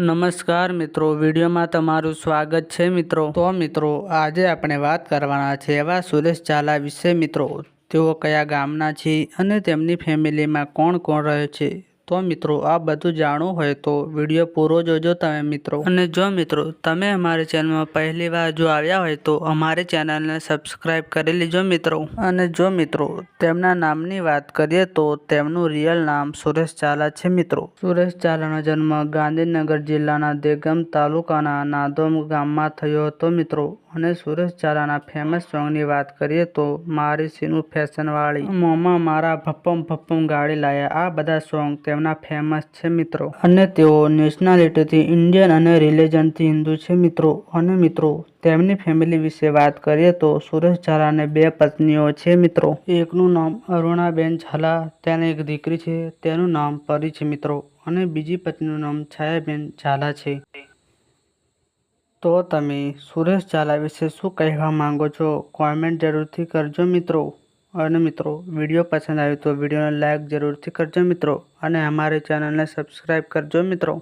નમસ્કાર મિત્રો, વિડીયોમાં તમારું સ્વાગત છે મિત્રો. તો મિત્રો, આજે આપણે વાત કરવાના છે એવા સુરેશ ઝાલા વિશે મિત્રો. તેઓ કયા ગામના છે અને તેમની ફેમિલીમાં કોણ કોણ રહે છે? તો મિત્રો, આ બધું જાણવું હોય તો વીડિયો પૂરો જોજો તમે મિત્રો. અને જો મિત્રો, તમે અમારી ચેનલમાં પહેલી વાર જો આવ્યા હોય તો અમારી ચેનલને સબસ્ક્રાઈબ કરી લેજો મિત્રો. અને જો મિત્રો, તેમના નામની વાત કરીએ તો તેમનું રિયલ નામ સુરેશ ઝાલા છે મિત્રો. સુરેશ ઝાલાનો જન્મ ગાંધીનગર જિલ્લાના દેગમ તાલુકાના નાદોમ ગામમાં થયો હતો મિત્રો. અને સુરેશ ઝાલાના ફેમસ સોંગની વાત કરીએ તો, મારી સીનું ફેશનવાળી મોમાં મારા ભપ્પમ ભપ્પમ ગાડી લાયા. આ બધા સોંગ તેમના ફેમસ છે મિત્રો. અને તેઓ નેશનાલિટીથી ઇન્ડિયન અને રિલિજનથી હિન્દુ છે મિત્રો. અને મિત્રો, તેમની ફેમિલી વિશે વાત કરીએ તો સુરેશ ઝાલાને બે પત્નીઓ છે મિત્રો. એકનું નામ અરુણાબેન ઝાલા તેને એક દીકરી છે, તેનું નામ પરી છે મિત્રો. અને બીજી પત્નીનું નામ છાયાબેન ઝાલા છે. તો તમે સુરેશ ઝાલા વિશે શું કહેવા માંગો છો? કોમેન્ટ જરૂરથી કરજો મિત્રો. અને મિત્રો, વીડિયો પસંદ આવ્યો તો વિડીયોને લાઇક જરૂરથી કરજો મિત્રો અને અમારી ચેનલને સબસ્ક્રાઈબ કરજો મિત્રો.